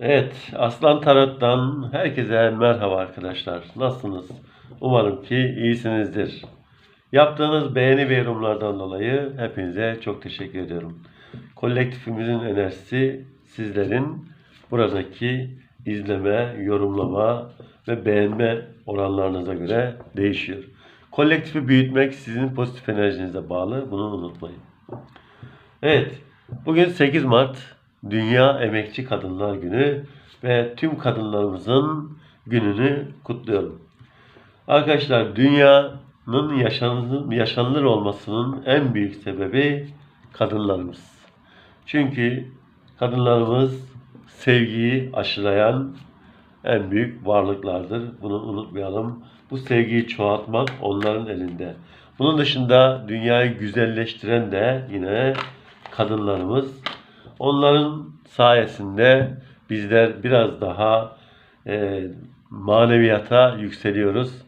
Evet, Aslan Tarot'tan herkese merhaba arkadaşlar. Nasılsınız? Umarım ki iyisinizdir. Yaptığınız beğeni ve yorumlardan dolayı hepinize çok teşekkür ediyorum. Kolektifimizin enerjisi sizlerin buradaki izleme, yorumlama ve beğenme oranlarınıza göre değişiyor. Kolektifi büyütmek sizin pozitif enerjinize bağlı. Bunu unutmayın. Evet, bugün 8 Mart Dünya Emekçi Kadınlar Günü ve tüm kadınlarımızın gününü kutluyorum. Arkadaşlar dünyanın yaşanılır, olmasının en büyük sebebi kadınlarımız. Çünkü kadınlarımız sevgiyi aşılayan en büyük varlıklardır. Bunu unutmayalım. Bu sevgiyi çoğaltmak onların elinde. Bunun dışında dünyayı güzelleştiren de yine kadınlarımız. Onların sayesinde bizler biraz daha e, maneviyata yükseliyoruz.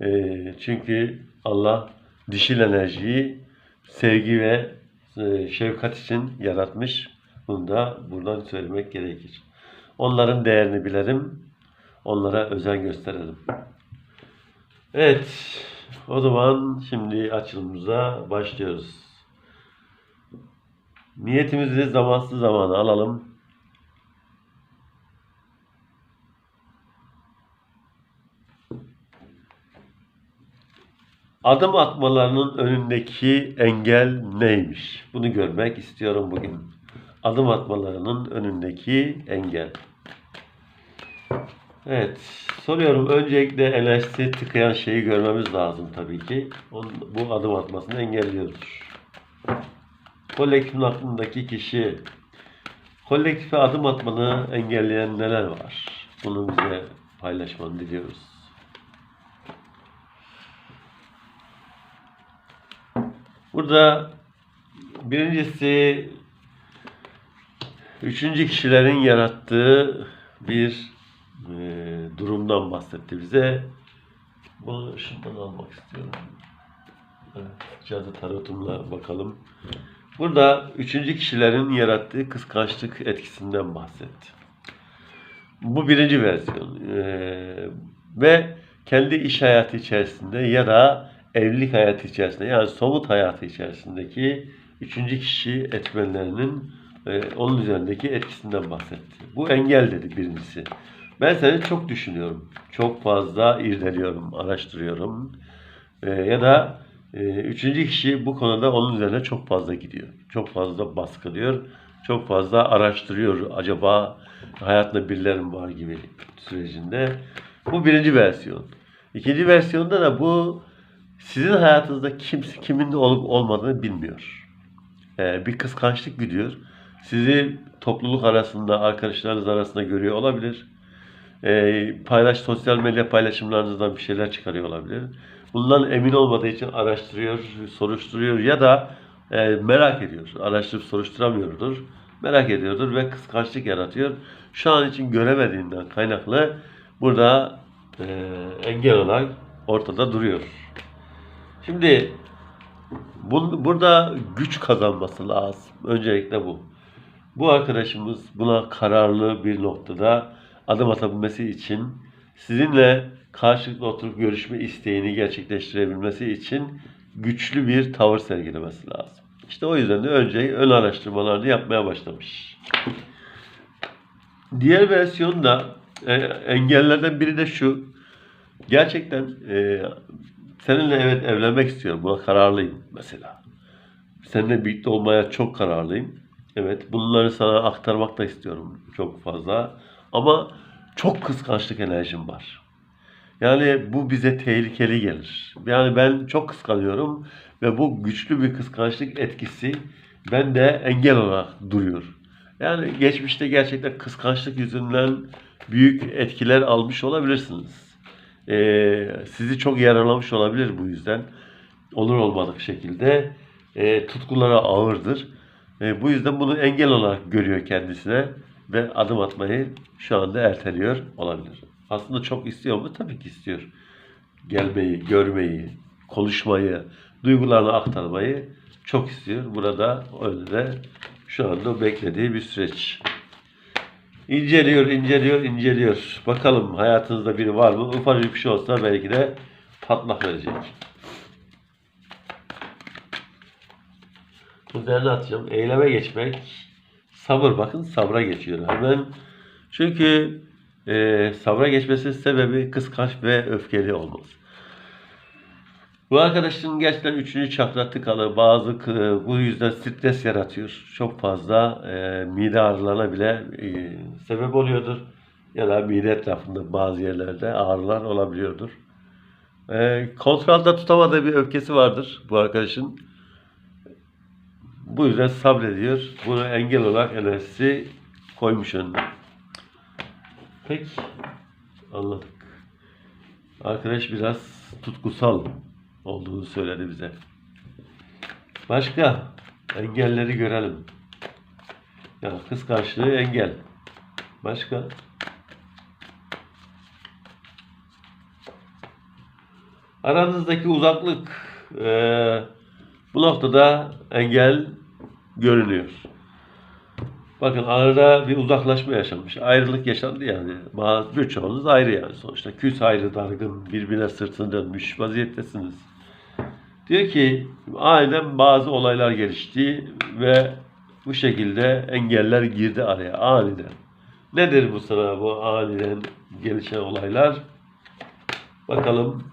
E, çünkü Allah dişil enerjiyi sevgi ve e, şefkat için yaratmış. Bunu da buradan söylemek gerekir. Onların değerini bilelim. Onlara özen gösterelim. Evet. O zaman şimdi açılımımıza başlıyoruz. Niyetimizi zamansız zamana alalım. Adım atmalarının önündeki engel neymiş? Bunu görmek istiyorum bugün. Adım atmalarının önündeki engel. Evet, soruyorum. Öncelikle enerjisi tıkayan şeyi görmemiz lazım tabii ki. Onun, bu adım atmasını engelliyordur. Kolektifin aklındaki kişi kolektife adım atmanı engelleyen neler var? Bunu bize paylaşmanı diliyoruz. Burada birincisi üçüncü kişilerin yarattığı bir e, durumdan bahsetti bize. Bunu şuradan almak istiyorum. Evet, cadı tarotumla bakalım. Burada üçüncü kişilerin yarattığı kıskançlık etkisinden bahsetti. Bu birinci versiyon. Ee, ve kendi iş hayatı içerisinde ya da evlilik hayatı içerisinde yani somut hayatı içerisindeki üçüncü kişi etmenlerinin e, onun üzerindeki etkisinden bahsetti. Bu engel dedi birincisi. Ben seni çok düşünüyorum. Çok fazla irdeliyorum, araştırıyorum. Ee, ya da e, üçüncü kişi bu konuda onun üzerine çok fazla gidiyor. Çok fazla baskılıyor. Çok fazla araştırıyor. Acaba hayatında birilerim var gibi sürecinde. Bu birinci versiyon. İkinci versiyonda da bu sizin hayatınızda kimse kimin olup olmadığını bilmiyor. Ee, bir kıskançlık gidiyor. Sizi topluluk arasında, arkadaşlarınız arasında görüyor olabilir. Ee, paylaş sosyal medya paylaşımlarınızdan bir şeyler çıkarıyor olabilir. Bundan emin olmadığı için araştırıyor, soruşturuyor ya da e, merak ediyor. Araştırıp soruşturamıyordur. Merak ediyordur ve kıskançlık yaratıyor. Şu an için göremediğinden kaynaklı burada e, engel olarak ortada duruyor. Şimdi bun, burada güç kazanması lazım. Öncelikle bu. Bu arkadaşımız buna kararlı bir noktada adım atabilmesi için sizinle karşılıklı oturup görüşme isteğini gerçekleştirebilmesi için güçlü bir tavır sergilemesi lazım. İşte o yüzden de önce ön araştırmalarını yapmaya başlamış. Diğer versiyon da e, engellerden biri de şu. Gerçekten e, seninle evet evlenmek istiyorum. Buna kararlıyım mesela. Seninle birlikte olmaya çok kararlıyım. Evet bunları sana aktarmak da istiyorum çok fazla. Ama çok kıskançlık enerjim var. Yani bu bize tehlikeli gelir. Yani ben çok kıskanıyorum ve bu güçlü bir kıskançlık etkisi bende engel olarak duruyor. Yani geçmişte gerçekten kıskançlık yüzünden büyük etkiler almış olabilirsiniz. Ee, sizi çok yaralamış olabilir bu yüzden. Olur olmadık şekilde. Ee, tutkulara ağırdır. Ee, bu yüzden bunu engel olarak görüyor kendisine ve adım atmayı şu anda erteliyor olabilir. Aslında çok istiyor mu? Tabii ki istiyor. Gelmeyi, görmeyi, konuşmayı, duygularını aktarmayı çok istiyor. Burada öyle de şu anda beklediği bir süreç. İnceliyor, inceliyor, inceliyor. Bakalım hayatınızda biri var mı? Ufacık bir şey olsa belki de patlak verecek. Üzerine atacağım. Eyleme geçmek. Sabır bakın sabra geçiyor. Hemen çünkü e, sabra geçmesinin sebebi kıskanç ve öfkeli olması. Bu arkadaşın gerçekten üçüncü çakra tıkalı. Bazı bu yüzden stres yaratıyor. Çok fazla e, mide ağrılarına bile e, sebep oluyordur. Ya da mide etrafında bazı yerlerde ağrılar olabiliyordur. E, kontrolde tutamadığı bir öfkesi vardır bu arkadaşın. Bu yüzden sabrediyor. Bunu engel olarak enerjisi koymuş önüne. Peki. Anladık. Arkadaş biraz tutkusal olduğunu söyledi bize. Başka engelleri görelim. Ya kıskançlığı engel. Başka? Aranızdaki uzaklık eee, bu noktada engel görünüyor. Bakın arada bir uzaklaşma yaşanmış. Ayrılık yaşandı yani. Bazı birçoğunuz ayrı yani sonuçta. Küs ayrı dargın, birbirine sırtını dönmüş vaziyettesiniz. Diyor ki aniden bazı olaylar gelişti ve bu şekilde engeller girdi araya aniden. Nedir bu sıra bu aniden gelişen olaylar? Bakalım.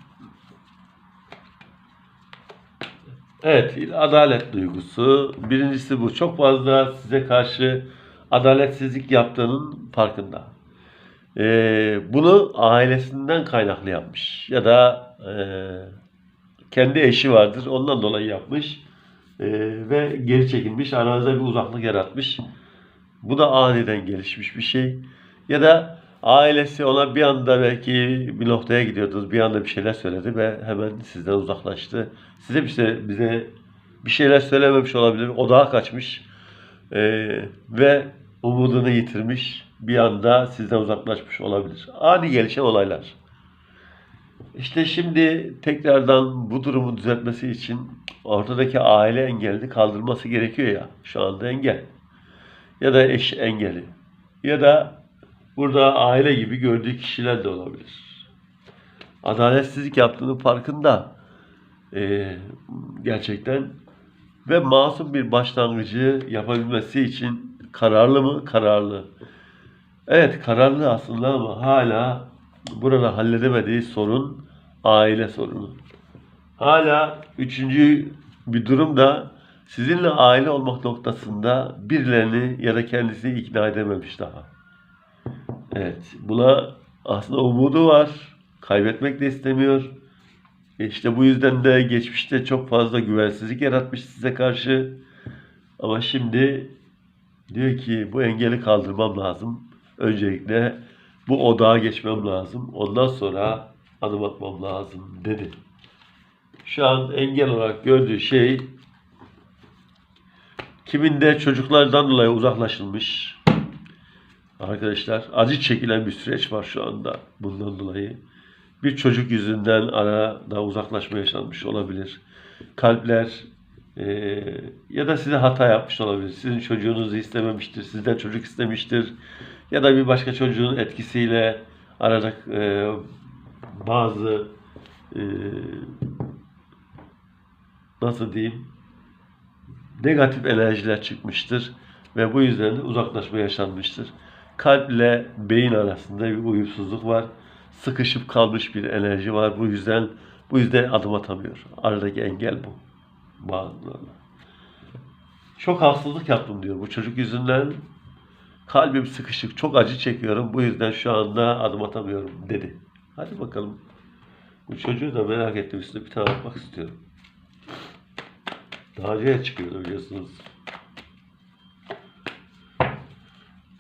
Evet, adalet duygusu. Birincisi bu. Çok fazla size karşı adaletsizlik yaptığının farkında. Ee, bunu ailesinden kaynaklı yapmış. Ya da e, kendi eşi vardır. Ondan dolayı yapmış. Ee, ve geri çekilmiş. Aranızda bir uzaklık yaratmış. Bu da aniden gelişmiş bir şey. Ya da ailesi ona bir anda belki bir noktaya gidiyordunuz. Bir anda bir şeyler söyledi ve hemen sizden uzaklaştı. Size bir şey, bize bir şeyler söylememiş olabilir. Odağa kaçmış. Ee, ve umudunu yitirmiş. Bir anda sizden uzaklaşmış olabilir. Ani gelişen olaylar. İşte şimdi tekrardan bu durumu düzeltmesi için ortadaki aile engelini kaldırması gerekiyor ya. Şu anda engel. Ya da eş engeli. Ya da burada aile gibi gördüğü kişiler de olabilir. Adaletsizlik yaptığının farkında. Ee, gerçekten ve masum bir başlangıcı yapabilmesi için kararlı mı? Kararlı. Evet kararlı aslında ama hala burada halledemediği sorun aile sorunu. Hala üçüncü bir durum da sizinle aile olmak noktasında birilerini ya da kendisini ikna edememiş daha. Evet buna aslında umudu var. Kaybetmek de istemiyor. E İşte bu yüzden de geçmişte çok fazla güvensizlik yaratmış size karşı. Ama şimdi diyor ki bu engeli kaldırmam lazım. Öncelikle bu odağa geçmem lazım. Ondan sonra adım atmam lazım dedi. Şu an engel olarak gördüğü şey kiminde çocuklardan dolayı uzaklaşılmış. Arkadaşlar acı çekilen bir süreç var şu anda bundan dolayı. Bir çocuk yüzünden arada uzaklaşma yaşanmış olabilir. Kalpler eee, ya da size hata yapmış olabilir. Sizin çocuğunuzu istememiştir, sizden çocuk istemiştir. Ya da bir başka çocuğun etkisiyle arada eee, bazı eee, nasıl diyeyim negatif enerjiler çıkmıştır ve bu yüzden de uzaklaşma yaşanmıştır. Kalp ile beyin arasında bir uyumsuzluk var. Sıkışıp kalmış bir enerji var. Bu yüzden bu yüzden adım atamıyor. Aradaki engel bu. Bazılarına. Çok haksızlık yaptım diyor. Bu çocuk yüzünden kalbim sıkışık, çok acı çekiyorum. Bu yüzden şu anda adım atamıyorum dedi. Hadi bakalım. Bu çocuğu da merak ettim. Üstüne bir tane bakmak istiyorum. Önce çıkıyordu biliyorsunuz.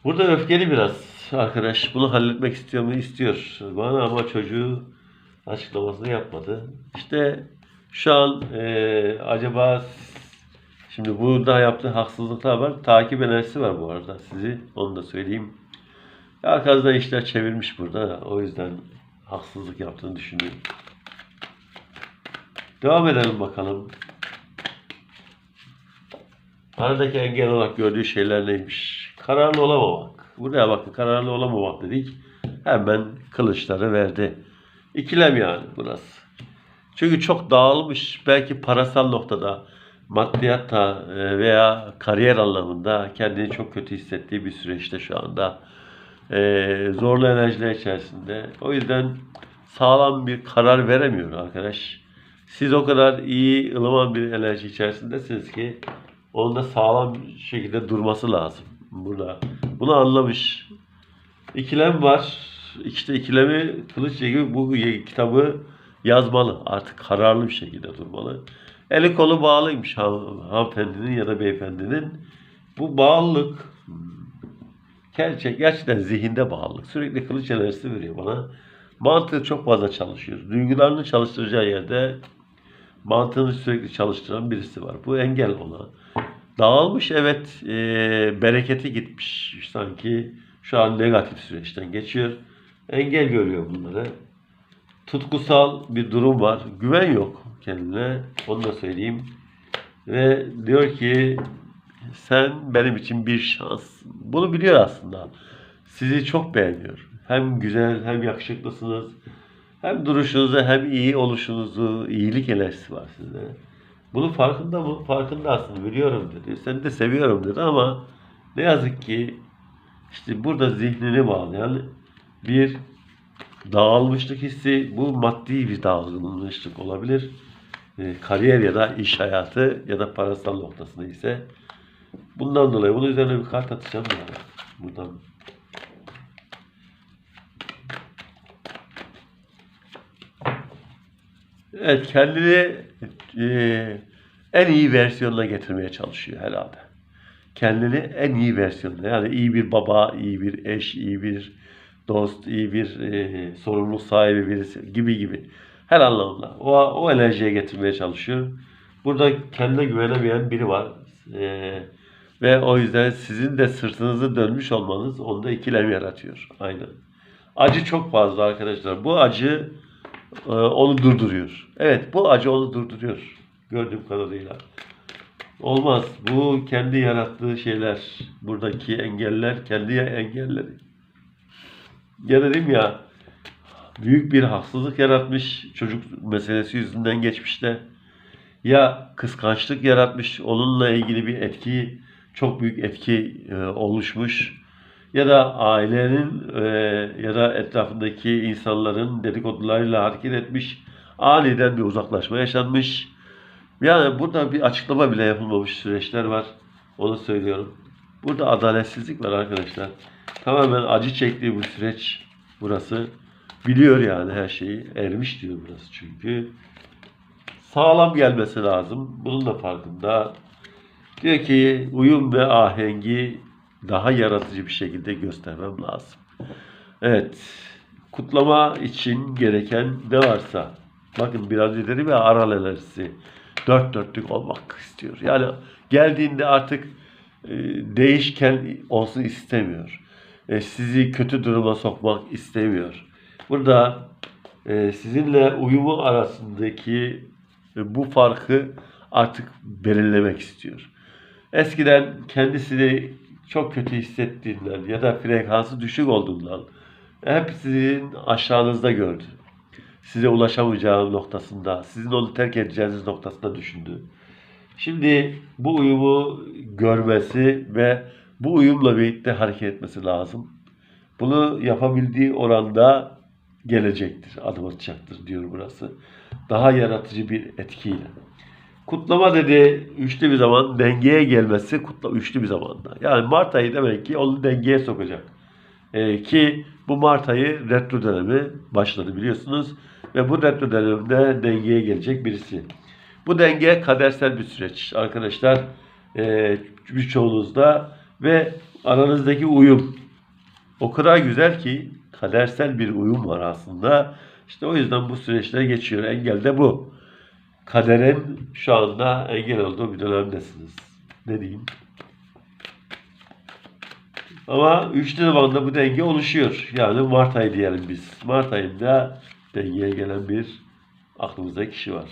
Burada öfkeli biraz arkadaş. Bunu halletmek istiyor mu? İstiyor. Bana ama çocuğu açıklamasını yapmadı. İşte şu an eee, acaba şimdi burada yaptığı haksızlıklar var. Takip enerjisi var bu arada sizi. Onu da söyleyeyim. Arkanızda işler çevirmiş burada. O yüzden haksızlık yaptığını düşünüyorum. Devam edelim bakalım. Aradaki engel olarak gördüğü şeyler neymiş? Kararlı olamamak. Buraya bakın kararlı olamamak dedik. Hemen kılıçları verdi. İkilem yani burası. Çünkü çok dağılmış. Belki parasal noktada, maddiyatta e, veya kariyer anlamında kendini çok kötü hissettiği bir süreçte şu anda. E, zorlu enerjiler içerisinde. O yüzden sağlam bir karar veremiyor arkadaş. Siz o kadar iyi, ılıman bir enerji içerisindesiniz ki onun da sağlam şekilde durması lazım burada. Bunu anlamış. İkilem var. İşte ikilemi Kılıç gibi bu kitabı yazmalı. Artık kararlı bir şekilde durmalı. Eli kolu bağlıymış han- hanımefendinin ya da beyefendinin. Bu bağlılık gerçek, gerçekten zihinde bağlılık. Sürekli kılıç enerjisi veriyor bana. Mantığı çok fazla çalışıyor. Duygularını çalıştıracağı yerde mantığını sürekli çalıştıran birisi var. Bu engel ona. Dağılmış evet e, bereketi gitmiş. Sanki şu an negatif süreçten geçiyor. Engel görüyor bunları. Tutkusal bir durum var. Güven yok kendine. Onu da söyleyeyim. Ve diyor ki sen benim için bir şans. Bunu biliyor aslında. Sizi çok beğeniyor. Hem güzel hem yakışıklısınız. Hem duruşunuzu hem iyi oluşunuzu, iyilik enerjisi var sizde. Bunun farkında mı? Farkında aslında biliyorum dedi. Seni de seviyorum dedi ama ne yazık ki işte burada zihnini bağlayan bir dağılmışlık hissi. Bu maddi bir dağılmışlık olabilir. E, kariyer ya da iş hayatı ya da parasal noktasında ise bundan dolayı bunun üzerine bir kart atacağım ya. Buradan Evet, kendini e, en iyi versiyonuna getirmeye çalışıyor herhalde. Kendini en iyi versiyonuna. Yani iyi bir baba, iyi bir eş, iyi bir dost, iyi bir e, sorumluluk sahibi birisi gibi gibi. Her anlamda. O, o enerjiye getirmeye çalışıyor. Burada kendine güvenemeyen biri var. E, ve o yüzden sizin de sırtınızı dönmüş olmanız onda ikilem yaratıyor. Aynen. Acı çok fazla arkadaşlar. Bu acı e, onu durduruyor. Evet bu acı onu durduruyor. Gördüğüm kadarıyla. Olmaz. Bu kendi yarattığı şeyler. Buradaki engeller kendi engelleri. Ya dedim ya büyük bir haksızlık yaratmış çocuk meselesi yüzünden geçmişte. Ya kıskançlık yaratmış onunla ilgili bir etki çok büyük etki e, oluşmuş ya da ailenin e, ya da etrafındaki insanların dedikodularıyla hareket etmiş. Aniden bir uzaklaşma yaşanmış. Yani burada bir açıklama bile yapılmamış süreçler var. Onu söylüyorum. Burada adaletsizlik var arkadaşlar. Tamamen acı çektiği bu süreç burası. Biliyor yani her şeyi. Ermiş diyor burası çünkü. Sağlam gelmesi lazım. Bunun da farkında. Diyor ki uyum ve ahengi daha yaratıcı bir şekilde göstermem lazım. Evet. Kutlama için gereken ne varsa. Bakın biraz dedim ya aral enerjisi. Dört dörtlük olmak istiyor. Yani geldiğinde artık e, değişken olsun istemiyor. E, sizi kötü duruma sokmak istemiyor. Burada e, sizinle uyumu arasındaki e, bu farkı artık belirlemek istiyor. Eskiden kendisini çok kötü hissettiğinden ya da frekansı düşük olduğundan hep sizin aşağınızda gördü. Size ulaşamayacağı noktasında, sizin onu terk edeceğiniz noktasında düşündü. Şimdi bu uyumu görmesi ve bu uyumla birlikte hareket etmesi lazım. Bunu yapabildiği oranda gelecektir, adım atacaktır diyor burası. Daha yaratıcı bir etkiyle. Kutlama dedi üçlü bir zaman dengeye gelmesi kutla üçlü bir zamanda. Yani Mart ayı demek ki onu dengeye sokacak. Ee, ki bu Mart ayı retro dönemi başladı biliyorsunuz. Ve bu retro döneminde dengeye gelecek birisi. Bu denge kadersel bir süreç arkadaşlar. Ee, birçoğunuzda ve aranızdaki uyum o kadar güzel ki kadersel bir uyum var aslında. İşte o yüzden bu süreçler geçiyor. Engel de bu kaderin şu anda engel olduğu bir dönemdesiniz. Ne diyeyim? Ama üçlü zamanda bu denge oluşuyor. Yani Mart ayı diyelim biz. Mart ayında dengeye gelen bir aklımızda kişi var.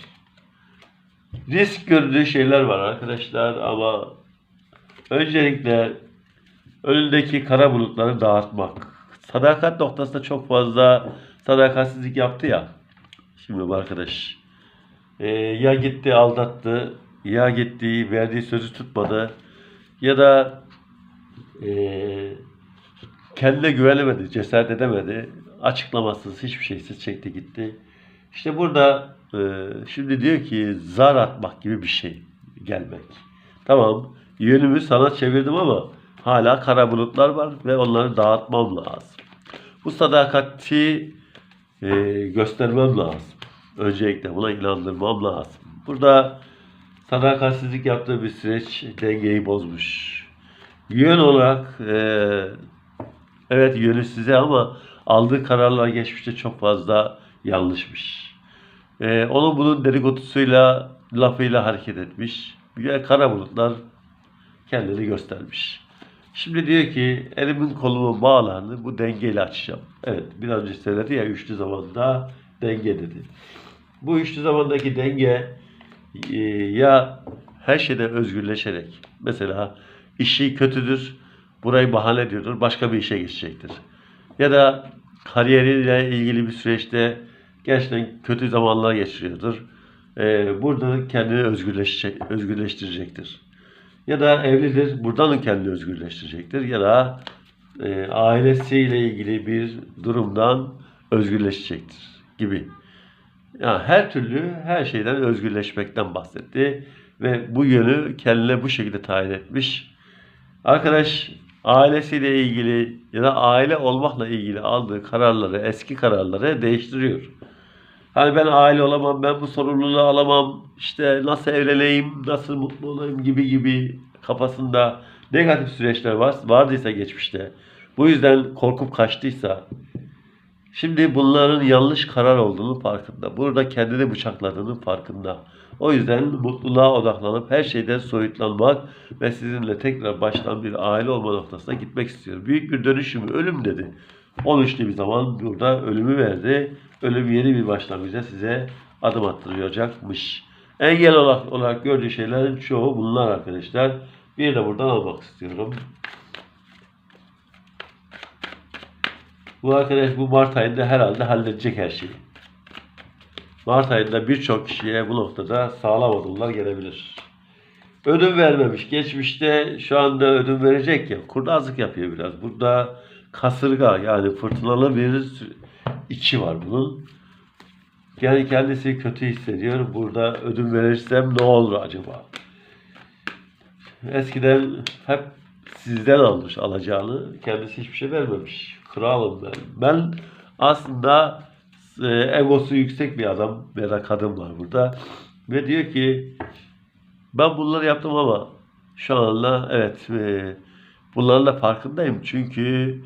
Risk gördüğü şeyler var arkadaşlar ama öncelikle önündeki kara bulutları dağıtmak. Sadakat noktasında çok fazla sadakatsizlik yaptı ya. Şimdi bu arkadaş e, ya gitti aldattı, ya gitti verdiği sözü tutmadı ya da e, kendine güvenemedi, cesaret edemedi. Açıklamasız, hiçbir şeysiz çekti gitti. İşte burada e, şimdi diyor ki zar atmak gibi bir şey gelmek. Tamam yönümü sana çevirdim ama hala kara bulutlar var ve onları dağıtmam lazım. Bu sadakati e, göstermem lazım. Öncelikle buna inandırmam lazım. Burada sadakatsizlik yaptığı bir süreç dengeyi bozmuş. Yön olarak e, evet yönü size ama aldığı kararlar geçmişte çok fazla yanlışmış. E, onun bunun dedikodusuyla, lafıyla hareket etmiş. Ve kara bulutlar kendini göstermiş. Şimdi diyor ki elimin kolumun bağlarını bu dengeyle açacağım. Evet biraz önce söyledi ya üçlü zamanda denge dedi. Bu üçlü zamandaki denge e, ya her şeyden özgürleşerek mesela işi kötüdür burayı bahane ediyordur başka bir işe geçecektir. Ya da kariyeriyle ilgili bir süreçte gerçekten kötü zamanlar geçiriyordur. E, burada kendini özgürleşecek, özgürleştirecektir. Ya da evlidir, buradan kendini özgürleştirecektir. Ya da e, ailesiyle ilgili bir durumdan özgürleşecektir gibi. Yani her türlü her şeyden özgürleşmekten bahsetti ve bu yönü kendine bu şekilde tayin etmiş. Arkadaş ailesiyle ilgili ya da aile olmakla ilgili aldığı kararları, eski kararları değiştiriyor. Hani ben aile olamam, ben bu sorumluluğu alamam, işte nasıl evleneyim, nasıl mutlu olayım gibi gibi kafasında negatif süreçler var, vardıysa geçmişte. Bu yüzden korkup kaçtıysa Şimdi bunların yanlış karar olduğunu farkında. Burada kendini bıçakladığının farkında. O yüzden mutluluğa odaklanıp her şeyden soyutlanmak ve sizinle tekrar baştan bir aile olma noktasına gitmek istiyor. Büyük bir dönüşüm, ölüm dedi. 13'lü bir zaman burada ölümü verdi. Ölüm yeni bir başlangıca size adım attıracakmış. Engel olarak, olarak gördüğü şeylerin çoğu bunlar arkadaşlar. Bir de buradan almak istiyorum. Bu arkadaş bu Mart ayında herhalde halledecek her şeyi. Mart ayında birçok kişiye bu noktada sağlam adımlar gelebilir. Ödün vermemiş. Geçmişte şu anda ödün verecek ya. Kurnazlık yapıyor biraz. Burada kasırga yani fırtınalı bir içi var bunun. Yani kendisi kötü hissediyor. Burada ödün verirsem ne olur acaba? Eskiden hep sizden almış alacağını. Kendisi hiçbir şey vermemiş. Kralım ben. Ben aslında e, egosu yüksek bir adam ya da kadın var burada. Ve diyor ki ben bunları yaptım ama şu anda evet e, bunlarla farkındayım. Çünkü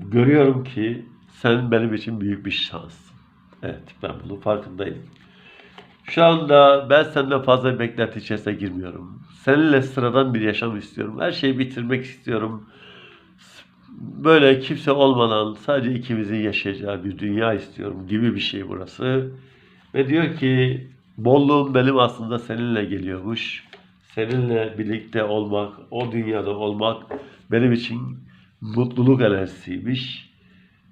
görüyorum ki sen benim için büyük bir şanssın. Evet ben bunun farkındayım. Şu anda ben senden fazla bir beklenti içerisine girmiyorum. Seninle sıradan bir yaşam istiyorum. Her şeyi bitirmek istiyorum. Böyle kimse olmadan sadece ikimizin yaşayacağı bir dünya istiyorum gibi bir şey burası. Ve diyor ki bolluğum benim aslında seninle geliyormuş. Seninle birlikte olmak, o dünyada olmak benim için mutluluk enerjisiymiş.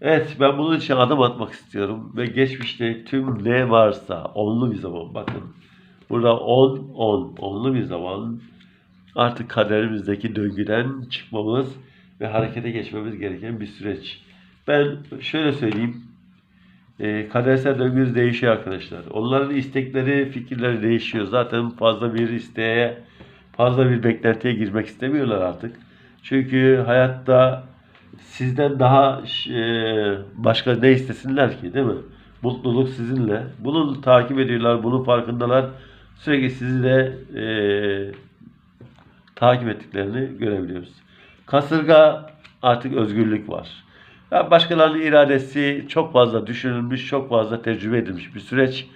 Evet ben bunun için adım atmak istiyorum ve geçmişte tüm ne varsa onlu bir zaman bakın. Burada 10 10 onlu bir zaman artık kaderimizdeki döngüden çıkmamız ve harekete geçmemiz gereken bir süreç. Ben şöyle söyleyeyim. E, kadersel döngümüz değişiyor arkadaşlar. Onların istekleri, fikirleri değişiyor. Zaten fazla bir isteğe, fazla bir beklentiye girmek istemiyorlar artık. Çünkü hayatta sizden daha e, başka ne istesinler ki değil mi? Mutluluk sizinle. Bunu takip ediyorlar, bunun farkındalar. Sürekli sizi de e, takip ettiklerini görebiliyoruz. Kasırga artık özgürlük var. Ya başkalarının iradesi çok fazla düşünülmüş, çok fazla tecrübe edilmiş bir süreç.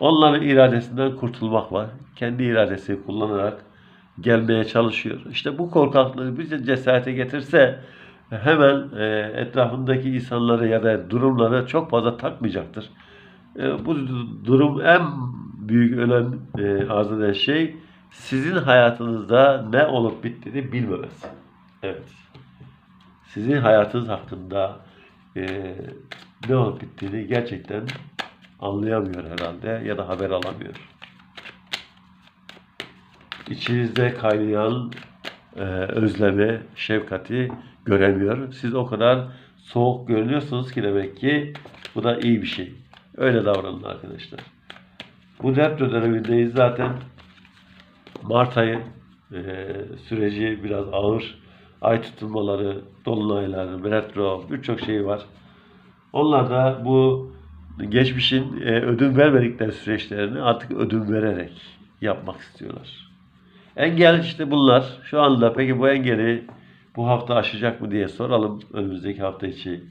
Onların iradesinden kurtulmak var. Kendi iradesini kullanarak gelmeye çalışıyor. İşte bu korkaklığı bize cesarete getirse hemen e, etrafındaki insanları ya da durumları çok fazla takmayacaktır. E, bu durum en büyük önem e, arz eden şey sizin hayatınızda ne olup bittiğini bilmemesi. Evet. sizin hayatınız hakkında e, ne olup bittiğini gerçekten anlayamıyor herhalde ya da haber alamıyor. İçinizde kaynayan e, özlemi, şefkati göremiyor. Siz o kadar soğuk görünüyorsunuz ki demek ki bu da iyi bir şey. Öyle davranın arkadaşlar. Bu retro dönemindeyiz zaten. Mart ayı e, süreci biraz ağır. Ay tutulmaları, dolunaylar, retro birçok şey var. Onlar da bu geçmişin e, ödün vermedikleri süreçlerini artık ödün vererek yapmak istiyorlar. Engel işte bunlar. Şu anda peki bu engeli bu hafta aşacak mı diye soralım önümüzdeki hafta içi.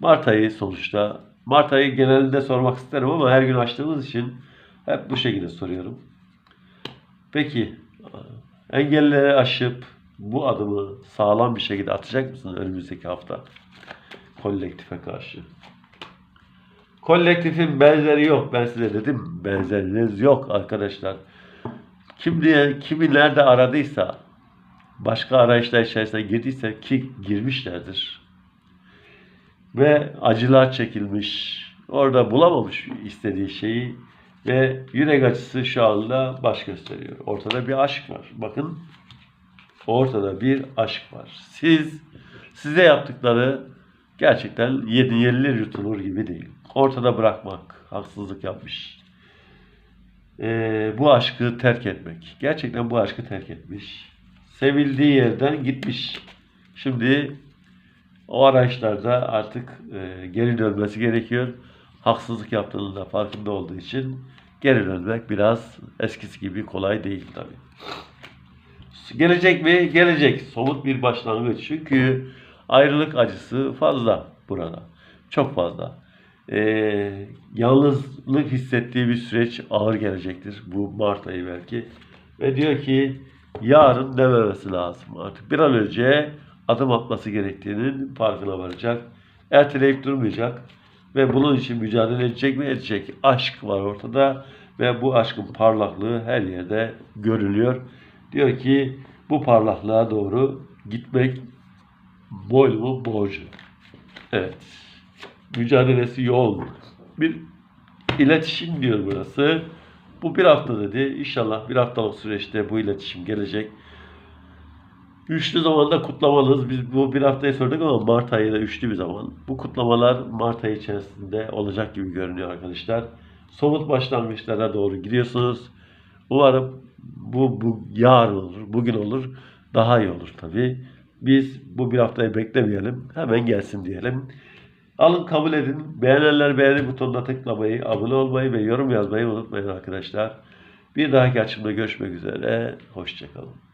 Mart ayı sonuçta. Mart ayı genelinde sormak isterim ama her gün açtığımız için hep bu şekilde soruyorum. Peki engelleri aşıp bu adımı sağlam bir şekilde atacak mısın önümüzdeki hafta kolektife karşı? Kolektifin benzeri yok. Ben size dedim benzeriniz yok arkadaşlar. Kim diye kimi nerede aradıysa başka arayışlar içerisine girdiyse ki girmişlerdir. Ve acılar çekilmiş. Orada bulamamış istediği şeyi ve yürek acısı şu anda baş gösteriyor. Ortada bir aşk var. Bakın ortada bir aşk var. Siz size yaptıkları gerçekten yedi yenilir yutulur gibi değil. Ortada bırakmak, haksızlık yapmış. Ee, bu aşkı terk etmek. Gerçekten bu aşkı terk etmiş. Sevildiği yerden gitmiş. Şimdi o arayışlarda artık e, geri dönmesi gerekiyor. Haksızlık yaptığının da farkında olduğu için geri dönmek biraz eskisi gibi kolay değil tabii. Gelecek mi? Gelecek. Somut bir başlangıç. Çünkü ayrılık acısı fazla burada. Çok fazla. Ee, yalnızlık hissettiği bir süreç ağır gelecektir. Bu Mart ayı belki. Ve diyor ki yarın dememesi lazım. Artık bir an önce adım atması gerektiğinin farkına varacak. Erteleyip durmayacak. Ve bunun için mücadele edecek mi? Edecek. Aşk var ortada. Ve bu aşkın parlaklığı her yerde görülüyor. Diyor ki bu parlaklığa doğru gitmek boynumun borcu. Evet. Mücadelesi yoğun. Bir iletişim diyor burası. Bu bir hafta dedi. İnşallah bir haftalık süreçte bu iletişim gelecek. Üçlü zamanda kutlamalıyız. Biz bu bir haftayı sorduk ama Mart ayı da üçlü bir zaman. Bu kutlamalar Mart ayı içerisinde olacak gibi görünüyor arkadaşlar. Somut başlangıçlara doğru gidiyorsunuz. Umarım bu, bu yarın olur, bugün olur. Daha iyi olur tabii. Biz bu bir haftayı beklemeyelim. Hemen gelsin diyelim. Alın kabul edin. Beğenenler beğeni butonuna tıklamayı, abone olmayı ve yorum yazmayı unutmayın arkadaşlar. Bir dahaki açımda görüşmek üzere. Hoşçakalın.